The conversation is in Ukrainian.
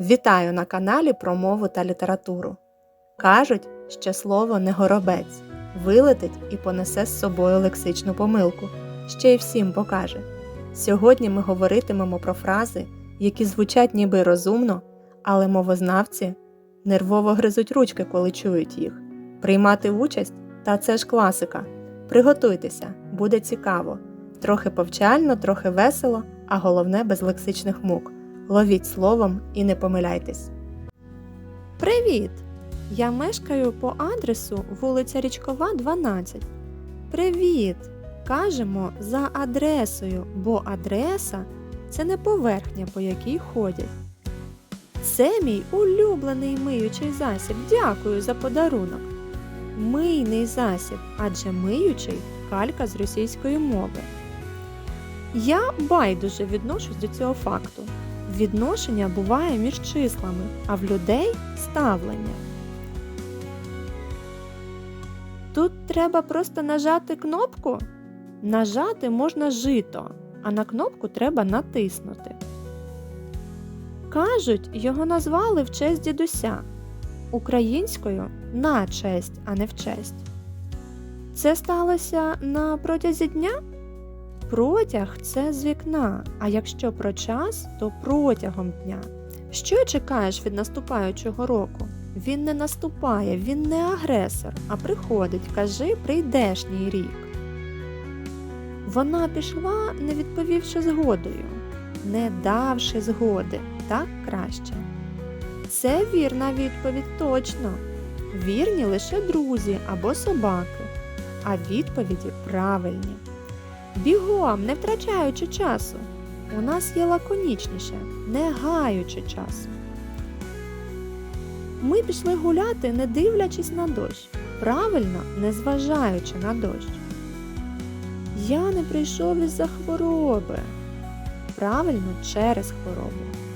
Вітаю на каналі про мову та літературу. Кажуть, що слово не горобець, вилетить і понесе з собою лексичну помилку, ще й всім покаже. Сьогодні ми говоритимемо про фрази, які звучать ніби розумно, але мовознавці нервово гризуть ручки, коли чують їх. Приймати участь та це ж класика. Приготуйтеся, буде цікаво. Трохи повчально, трохи весело, а головне без лексичних мук. Ловіть словом і не помиляйтесь. Привіт! Я мешкаю по адресу вулиця Річкова, 12. Привіт! Кажемо за адресою, бо адреса це не поверхня, по якій ходять. Це мій улюблений миючий засіб. Дякую за подарунок. Мийний засіб, адже миючий калька з російської мови. Я байдуже відношусь до цього факту. Відношення буває між числами, а в людей ставлення. Тут треба просто нажати кнопку. Нажати можна жито, а на кнопку треба натиснути. Кажуть, його назвали в честь дідуся. Українською на честь, а не в честь. Це сталося на протязі дня? Протяг це з вікна, а якщо про час, то протягом дня. Що чекаєш від наступаючого року? Він не наступає, він не агресор, а приходить, кажи прийдешній рік. Вона пішла, не відповівши згодою, не давши згоди, так краще. Це вірна відповідь точно. Вірні лише друзі або собаки, а відповіді правильні. Бігом, не втрачаючи часу. У нас є лаконічніше, не гаючи часу. Ми пішли гуляти, не дивлячись на дощ, правильно, не зважаючи на дощ. Я не прийшов із-за хвороби. Правильно через хворобу.